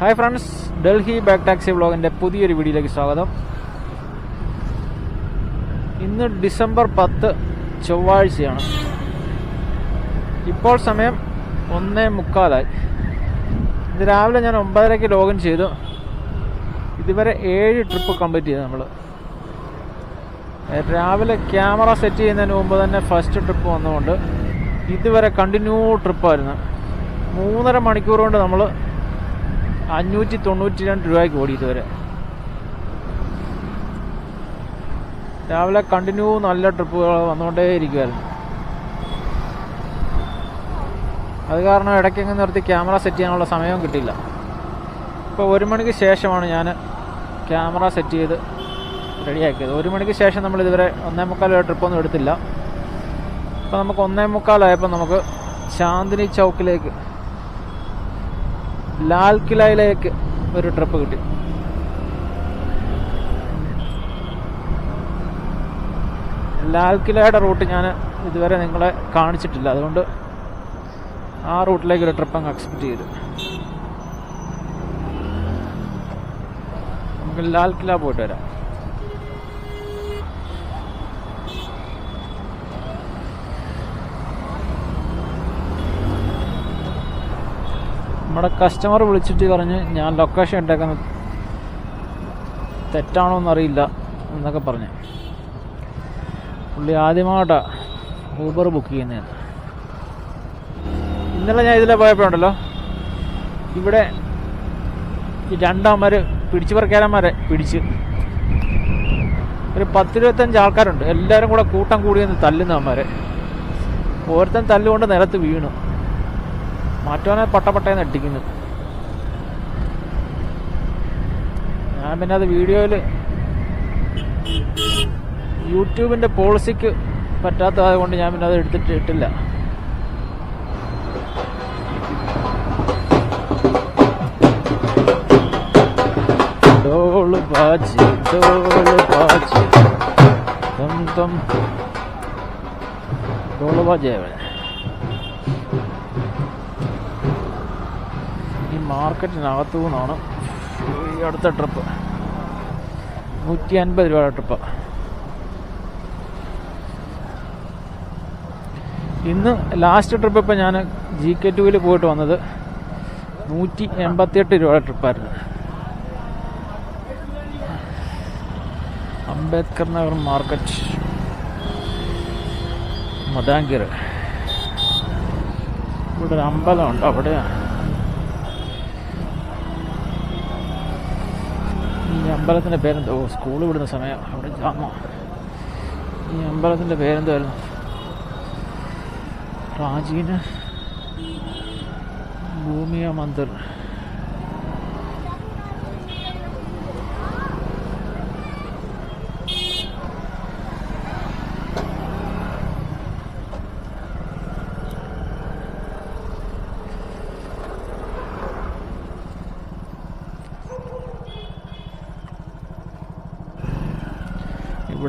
Hi friends Delhi back taxi വ്ളോഗിന്റെ പുതിയൊരു വീഡിയോയിലേക്ക് സ്വാഗതം. ഇന്ന് ഡിസംബർ പത്ത് ചൊവ്വാഴ്ചയാണ്. ഇപ്പോൾ സമയം ഒന്നേ മുക്കാലായി. ഇന്ന് രാവിലെ ഞാൻ ഒമ്പതരയ്ക്ക് ലോഗിൻ ചെയ്തു. ഇതുവരെ ഏഴ് ട്രിപ്പ് കംപ്ലീറ്റ് ചെയ്തു നമ്മൾ രാവിലെ ക്യാമറ സെറ്റ് ചെയ്യുന്നതിന് മുമ്പ് തന്നെ ഫസ്റ്റ് ട്രിപ്പ് വന്നുകൊണ്ട് ഇതുവരെ കണ്ടിന്യൂ ട്രിപ്പായിരുന്നു മൂന്നര മണിക്കൂർ കൊണ്ട് നമ്മൾ അഞ്ഞൂറ്റി തൊണ്ണൂറ്റി രണ്ട് രൂപയ്ക്ക് ഓടി ഇതുവരെ രാവിലെ കണ്ടിന്യൂ നല്ല ട്രിപ്പുകൾ വന്നുകൊണ്ടേ ഇരിക്കുമായിരുന്നു അത് കാരണം ഇടയ്ക്കങ്ങ് നിർത്തി ക്യാമറ സെറ്റ് ചെയ്യാനുള്ള സമയവും കിട്ടിയില്ല. ഇപ്പോൾ ഒരു മണിക്ക് ശേഷമാണ് ഞാൻ ക്യാമറ സെറ്റ് ചെയ്ത് റെഡിയാക്കിയത്. ഒരു മണിക്ക് ശേഷം നമ്മൾ ഇതുവരെ ഒന്നേ മുക്കാൽ ട്രിപ്പൊന്നും എടുത്തില്ല. അപ്പോൾ നമുക്ക് ഒന്നേ മുക്കാലായപ്പോൾ നമുക്ക് ചാന്ദിനി ചൗക്കിലേക്ക് ലാൽ കിലയിലേക്ക് ഒരു ട്രിപ്പ് കിട്ടി. ലാൽ കിലയുടെ റൂട്ട് ഞാൻ ഇതുവരെ നിങ്ങളെ കാണിച്ചിട്ടില്ല. അതുകൊണ്ട് ആ റൂട്ടിലേക്ക് ഒരു ട്രിപ്പ് അങ്ങ് എക്സ്പെക്ട് ചെയ്തു. നമുക്ക് ലാൽ കില പോയിട്ട് വരാം. നമ്മുടെ കസ്റ്റമർ വിളിച്ചിട്ട് പറഞ്ഞ് ഞാൻ ലൊക്കേഷൻ ഇട്ടേക്കുന്നത് തെറ്റാണോ എന്നറിയില്ല എന്നൊക്കെ പറഞ്ഞ്. പുള്ളി ആദ്യമായിട്ടാണ് ഊബർ ബുക്ക് ചെയ്യുന്നത്. ഇന്നലെ ഞാൻ ഇതിലെ പോയപ്പോഴുണ്ടല്ലോ ഇവിടെ ഈ രണ്ടാമാർ പിടിച്ചു പറക്കാരന്മാരെ പിടിച്ച്. ഒരു പത്തിരുപത്തഞ്ച് ആൾക്കാരുണ്ട്. എല്ലാവരും കൂടെ കൂട്ടം കൂടി നിന്ന് തല്ലുന്നവന്മാരെ. ഓരോരുത്തൻ തല്ലുകൊണ്ട് നിലത്ത് വീണു. മറ്റവനെ പട്ടപ്പട്ടേന്ന് അടിക്കുന്നു ഞാൻ പിന്നെ അത് വീഡിയോയിൽ യൂട്യൂബിന്റെ പോളിസിക്ക് പറ്റാത്തതായത് കൊണ്ട് ഞാൻ പിന്നെ അത് എടുത്തിട്ട് ഇട്ടില്ല. ഡോൾ ബാജി തം ഇവിടെ ഈ മാർക്കറ്റിനകത്തു നിന്നാണ് ഈ അടുത്ത ട്രിപ്പ് നൂറ്റി അൻപത് രൂപയുടെ ട്രിപ്പ് ഇന്ന് ലാസ്റ്റ് ട്രിപ്പ് ഇപ്പം ഞാൻ ജി കെ ടുവിൽ പോയിട്ട് വന്നത് നൂറ്റി എൺപത്തിയെട്ട് രൂപയുടെ ട്രിപ്പായിരുന്നു അംബേദ്കർ നഗർ മാർക്കറ്റ് മദാങ്കിർ ഇവിടെ ഒരു അമ്പലമുണ്ട് അവിടെയാണ് ഈ അമ്പലത്തിന്റെ പേരെന്തോ? സ്കൂൾ വിടുന്ന സമയം. അവിടെ ജാമോ. ഈ അമ്പലത്തിന്റെ പേരെന്തായിരുന്നു? പ്രാചീന ഭൂമിയ മന്ദിർ.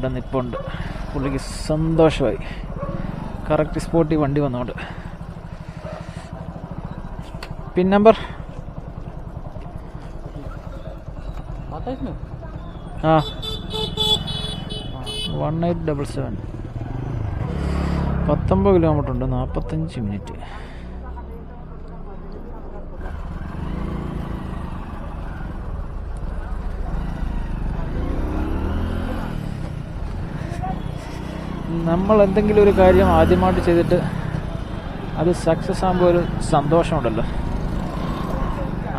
ഇവിടെ നിപ്പുണ്ട്. പുള്ളിക്ക് സന്തോഷമായി. കറക്റ്റ് സ്പോട്ടിൽ വണ്ടി വന്നോണ്ട്. പിൻ നമ്പർ ആ. വൺ എയ്റ്റ് ഡബിൾ സെവൻ പത്തൊമ്പത് കിലോമീറ്റർ ഉണ്ട് നാൽപ്പത്തഞ്ച് മിനിറ്റ് നമ്മൾ എന്തെങ്കിലും ഒരു കാര്യം ആദ്യമായിട്ട് ചെയ്തിട്ട് അത് സക്സസ് ആകുമ്പോൾ ഒരു സന്തോഷമുണ്ടല്ലോ.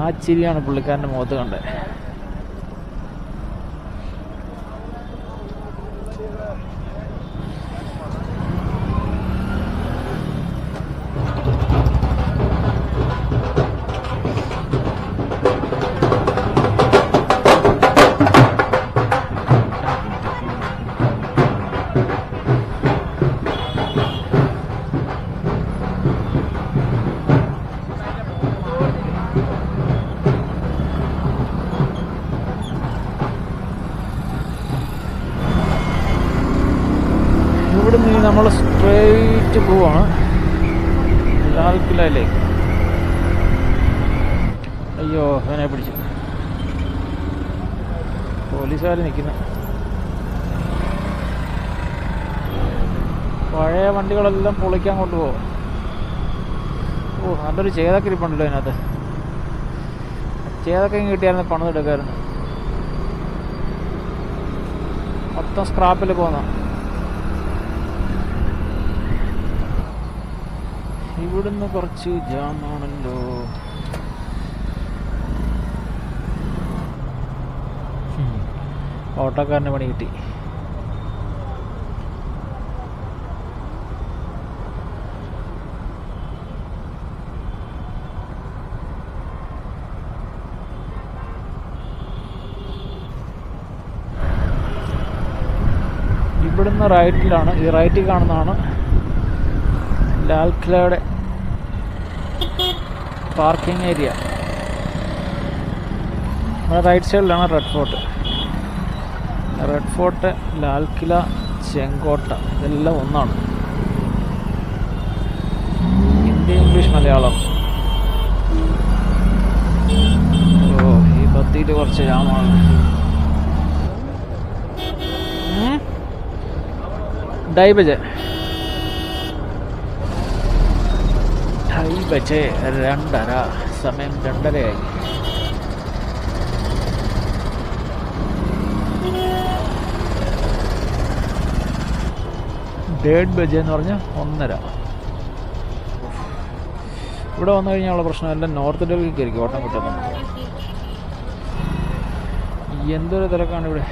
ആ ചിരിയാണ് പുള്ളിക്കാരന്റെ മുഖത്ത് കണ്ടത്. സ്ട്രെയിറ്റ് പോവാണ്. ലാൽ അയ്യോ അവനെ പിടിച്ചു. പോലീസുകാർ നിൽക്കുന്നു. പഴയ വണ്ടികളെല്ലാം പൊളിക്കാൻ കൊണ്ടുപോകും. ഓ നല്ലൊരു ചേതൊക്കെ ഇരിപ്പുണ്ടല്ലോ അതിനകത്ത് ചേതൊക്കെ കിട്ടിയായിരുന്നു പണിതെടുക്കായിരുന്നു. മൊത്തം സ്ക്രാപ്പിൽ പോകുന്ന ഇവിടുന്ന് കുറച്ച് ജാമാണല്ലോ. ഓട്ടോക്കാരന് പണി കിട്ടി ഇവിടുന്ന് റൈറ്റിലാണ് ഈ റൈറ്റിൽ കാണുന്നതാണ് ലാൽ കിലയുടെ പാർക്കിംഗ് ഏരിയ. നമ്മുടെ റൈറ്റ് സൈഡിലാണ് Red Fort Red Fort Lal Qila Chenkotta ഇതെല്ലാം ഒന്നാണ്. ഹിന്ദി ഇംഗ്ലീഷ് മലയാളം. ഓ ഈ പത്തിയിട്ട് കുറച്ച് ജാമാണ്. ഉം? വെച്ച് രണ്ടര സമയം രണ്ടരയായി. ഡേഡ് ബജെ എന്ന് പറഞ്ഞാൽ ഒന്നര. ഇവിടെ വന്നു കഴിഞ്ഞാലുള്ള പ്രശ്നമെല്ലാം നോർത്ത് ഡൽഹിക്ക് ആയിരിക്കും ഓട്ടം കിട്ടുന്നുണ്ട് എന്തൊരു തിരക്കാണ് ഇവിടെ.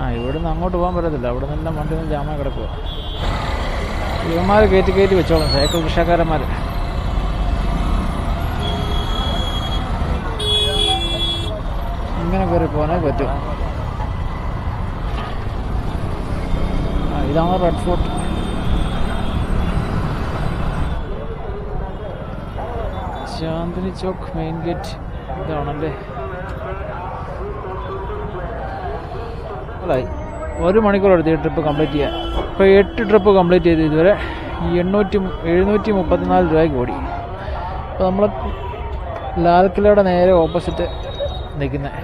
ആ ഇവിടുന്ന് അങ്ങോട്ട് പോകാൻ പറ്റത്തില്ല. അവിടെ നിന്നെല്ലാം വണ്ടി ഒന്ന് ജാമായി കിടക്കുക ഇവന്മാർ കയറ്റി കയറ്റി വെച്ചോളാം. സൈക്കിൾ റിക്ഷാക്കാരന്മാർ ഇങ്ങനെ കയറി പോകാനേ പറ്റും. ഇതാണ് Red Fort Chandni Chowk main gate ഇതാണല്ലേ? അല്ല ഒരു മണിക്കൂർ എടുത്ത് ട്രിപ്പ് കംപ്ലീറ്റ് ചെയ്യാൻ. ഇപ്പോൾ എട്ട് ട്രിപ്പ് കംപ്ലീറ്റ് ചെയ്ത് ഇതുവരെ എണ്ണൂറ്റി എഴുന്നൂറ്റി മുപ്പത്തിനാല് രൂപയ്ക്ക് ഓടി. അപ്പോൾ നമ്മൾ ലാൽക്കിലയുടെ നേരെ ഓപ്പോസിറ്റ് നിൽക്കുന്നത്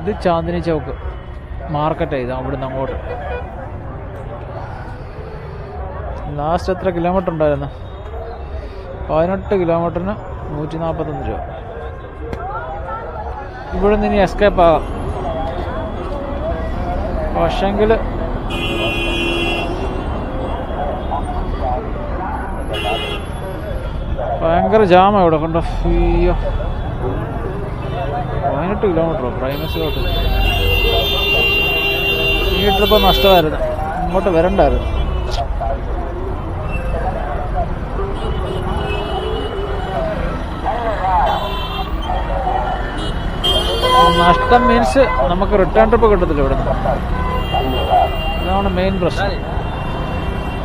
ഇത് ചാന്ദിനി ചൗക്ക് മാർക്കറ്റ് ഇത് അവിടുന്ന് അങ്ങോട്ട്. ലാസ്റ്റ് എത്ര കിലോമീറ്റർ ഉണ്ടായിരുന്നു? പതിനെട്ട് കിലോമീറ്ററിന് നൂറ്റി നാൽപ്പത്തൊന്ന് രൂപ. ഇവിടുന്ന് ഇനി എസ്കേപ്പ് ആകാം. പക്ഷെങ്കിൽ ഭയങ്കര ജാമാണ് ഇവിടെ കണ്ടോ? അയ്യോ. പതിനെട്ട് കിലോമീറ്ററോ? പ്രൈമസിലോട്ട്. ഈ ട്രിപ്പ് നഷ്ടമായിരുന്നു. ഇങ്ങോട്ട് വരണ്ടായിരുന്നു. നഷ്ടം മീൻസ് നമുക്ക് റിട്ടേൺ ട്രിപ്പ് കിട്ടത്തില്ല ഇവിടെ അതാണ് മെയിൻ പ്രശ്നം.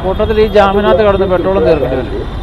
കൂട്ടത്തിൽ ഈ ജാമിനകത്ത് കിടന്ന് പെട്രോളും തീർക്കേണ്ടി വരും.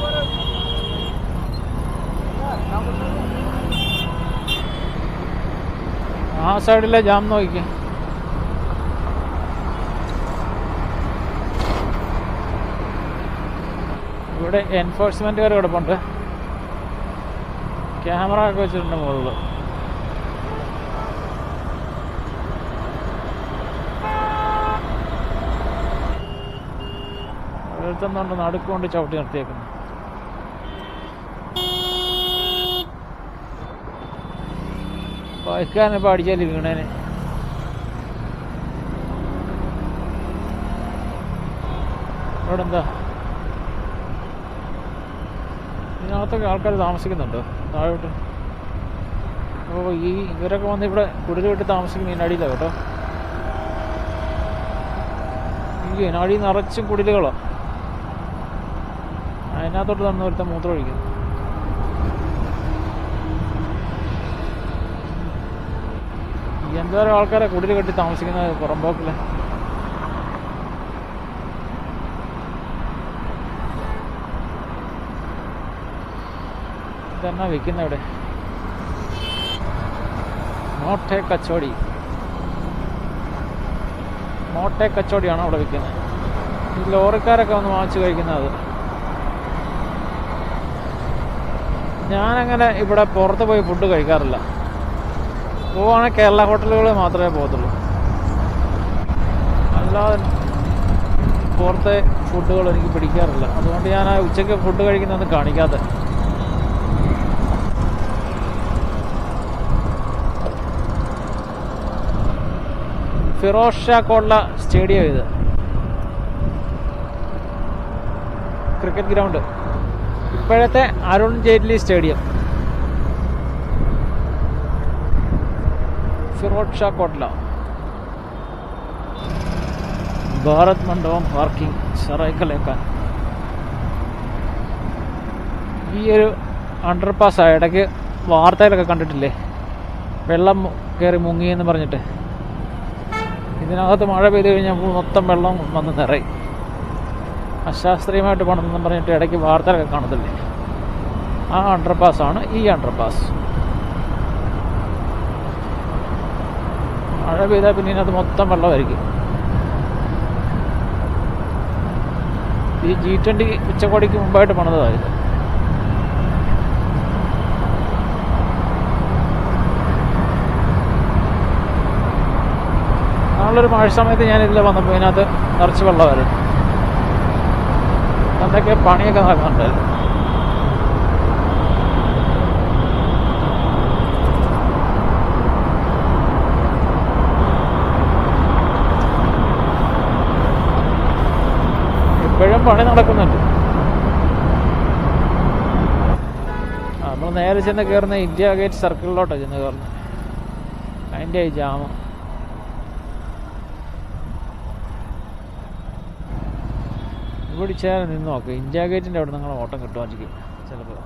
ആ സൈഡിലെ ജാം നോക്കിക്കേ ഇവിടെ എൻഫോഴ്സ്മെന്റ് വരെ കിടപ്പുണ്ട്. ക്യാമറ ഒക്കെ വെച്ചിട്ടുണ്ട് മുകളിൽ ഒരുത്തുന്നുണ്ട് നടുക്കൊണ്ട് ചവിട്ടി നിർത്തിയേക്കുന്നു. ബൈക്കാരനെ ഇപ്പോൾ വീണേന്. ഇവിടെ എന്താ ഇതിനകത്തൊക്കെ ആൾക്കാർ താമസിക്കുന്നുണ്ടോ? താഴോട്ട്. അപ്പോൾ ഈ ഇവരൊക്കെ വന്ന് ഇവിടെ കുടുതൽ വിട്ട് താമസിക്കുന്ന ഇതിനടിയിലാണ് കേട്ടോ. ഈ ഇതിനടി നിറച്ചും കുടിലുകളാണ് അതിനകത്തോട്ട് തന്നെ ഒരുത്ത മൂത്രം ഒഴിക്കുന്നു. എന്തോരം ആൾക്കാരെ കുടിൽ കെട്ടി താമസിക്കുന്നത് പുറമ്പോക്കിൽ ഇതെന്നാ വിൽക്കുന്ന ഇവിടെ മോട്ടെ കച്ചോടി. മോട്ടെ കച്ചോടിയാണ് അവിടെ വിൽക്കുന്നത് ഈ ലോറിക്കാരൊക്കെ വന്ന് വാങ്ങിച്ചു കഴിക്കുന്നത്. ഞാനങ്ങനെ ഇവിടെ പുറത്ത് പോയി ഫുഡ് കഴിക്കാറില്ല. പോവാണെങ്കിൽ കേരള ഹോട്ടലുകളിൽ മാത്രമേ പോകത്തുള്ളൂ. അല്ലാതെ പുറത്തെ ഫുഡുകൾ എനിക്ക് പിടിക്കാറില്ല. അതുകൊണ്ട് ഞാൻ ആ ഉച്ചയ്ക്ക് ഫുഡ് കഴിക്കുന്നതൊന്നും കാണിക്കാതെ. ഫിറോസ് ഷാ സ്റ്റേഡിയം ഇത്. Cricket ground. ഇപ്പോഴത്തെ അരുൺ ജെയ്റ്റ്ലി സ്റ്റേഡിയം. ഫിറോസ് ഷാ ഭാരത് മണ്ഡപം പാർക്കിംഗ് സറൈക്കലേക്കാൻ ഈ ഒരു അണ്ടർപാസ് ഇടയ്ക്ക് വാർത്തയിലൊക്കെ കണ്ടിട്ടില്ലേ? വെള്ളം കയറി മുങ്ങി എന്ന് പറഞ്ഞിട്ട്. ഇതിനകത്ത് മഴ പെയ്ത് കഴിഞ്ഞാൽ മൊത്തം വെള്ളം വന്ന് നിറയും. അശാസ്ത്രീയമായിട്ട് പണിതെന്ന് പറഞ്ഞിട്ട് ഇടയ്ക്ക് വാർത്തകളൊക്കെ കാണത്തില്ലേ? ആ അണ്ടർപാസ് ആണ് ഈ അണ്ടർപാസ് മഴ പെയ്താൽ പിന്നെ ഇതിനകത്ത് മൊത്തം വെള്ളമായിരിക്കും. ഈ ജി ട്വന്റി ഉച്ചകോടിക്ക് മുമ്പായിട്ട് പണിതായത് നാളൊരു മഴ സമയത്ത് ഞാൻ ഇതിൽ വന്നപ്പോൾ ഇതിനകത്ത് നിറച്ച് വെള്ളമായിരുന്നു. അതൊക്കെ പണിയൊക്കെ നടക്കുന്നുണ്ടായിരുന്നു. പണി നടക്കുന്നുണ്ട്. നമ്മൾ നേരെ ചെന്ന് കയറുന്ന ഇന്ത്യ ഗേറ്റ് സർക്കിളിലോട്ടാണ് ചെന്ന് കയറുന്നത് അതിന്റെ ജാമ. ഇവിടെ ചേരാൻ നിന്ന് നോക്ക്. ഇന്ത്യ ഗേറ്റിന്റെ അവിടെ നിങ്ങൾ ഓട്ടം കിട്ടുമായിരിക്കും ചിലപ്പോൾ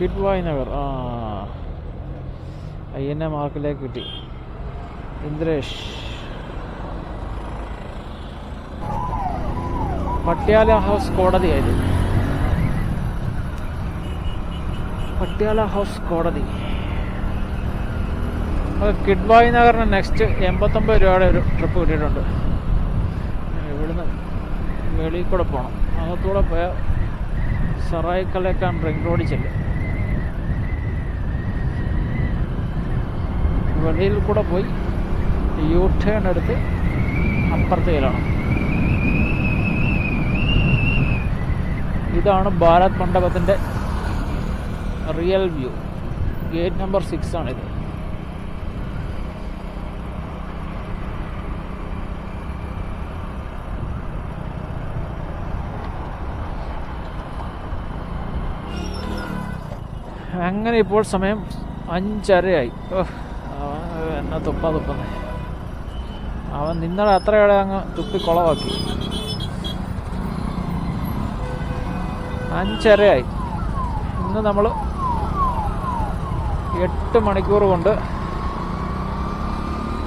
കിഡ്വായ് നഗർ. ആ. ഐ എൻ എ മാർക്കിലേക്ക് കിട്ടി. ഇന്ദ്രേഷ്. പട്യാല ഹൗസ് കോടതിയായിരുന്നു പട്യാല ഹൗസ് കോടതി. കിഡ്ബായി നഗറിന് നെക്സ്റ്റ് എൺപത്തൊമ്പത് രൂപയുടെ ഒരു ട്രിപ്പ് കിട്ടിയിട്ടുണ്ട്. ഇവിടുന്ന് വെളിയിൽ കൂടെ പോകണം അകത്തൂടെ പോയ സറായിക്കലേക്കാൻ റിംഗ് റോഡിൽ ചെല്ലും. വെളിയിൽ കൂടെ പോയി യൂ ടേൺ എടുത്ത് അപ്പുറത്ത് ഇതാണ് Bharat മണ്ഡപത്തിന്റെ real view gate number six ആണിത് അങ്ങനെ ഇപ്പോൾ സമയം അഞ്ചരയായി. എന്നെ തുപ്പാ തുപ്പുന്നേ അവൻ നിന്നടെ അത്രയോടെ അങ്ങ് തുപ്പി കുളവാക്കി. അഞ്ചരയായി ഇന്ന് നമ്മൾ എട്ട് മണിക്കൂർ കൊണ്ട്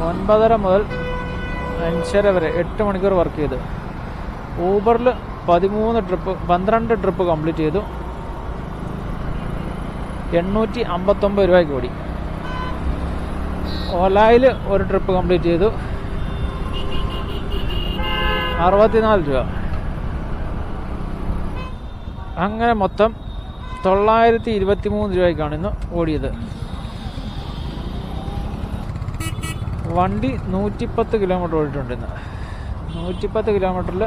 ഒൻപതര മുതൽ അഞ്ചര വരെ എട്ട് മണിക്കൂർ വർക്ക് ചെയ്തു. ഊബറിൽ പതിമൂന്ന് ട്രിപ്പ് പന്ത്രണ്ട് ട്രിപ്പ് കംപ്ലീറ്റ് ചെയ്തു. എണ്ണൂറ്റി അമ്പത്തൊമ്പത് രൂപയ്ക്ക് ഓടി ഓലായിൽ ഒരു ട്രിപ്പ് കംപ്ലീറ്റ് ചെയ്തു. അറുപത്തിനാല് രൂപ. അങ്ങനെ മൊത്തം തൊള്ളായിരത്തി ഇരുപത്തി മൂന്ന് രൂപയ്ക്കാണ് ഇന്ന് ഓടിയത്. വണ്ടി നൂറ്റിപ്പത്ത് കിലോമീറ്റർ ഓടിയിട്ടുണ്ട് ഇന്ന്. നൂറ്റിപ്പത്ത് കിലോമീറ്ററിൽ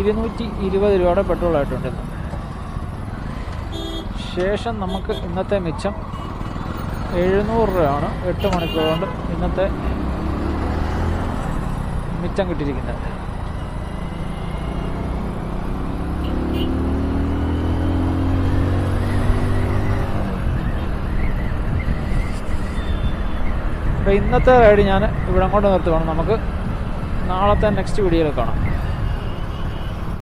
ഇരുന്നൂറ്റി ഇരുപത് രൂപയുടെ പെട്രോൾ ആയിട്ടുണ്ട് ഇന്ന്. ശേഷം നമുക്ക് ഇന്നത്തെ മിച്ചം എഴുന്നൂറ് രൂപയാണ് എട്ട് മണിക്കൂർ കൊണ്ട് ഇന്നത്തെ മിച്ചം കിട്ടിയിരിക്കുന്നത്. അപ്പോൾ ഇന്നത്തെ റൈഡ് ഞാൻ ഇവിടെ അങ്ങോട്ട് നിർത്തുവാണ്. നമുക്ക് നാളത്തെ നെക്സ്റ്റ് വീഡിയോയിൽ കാണാം.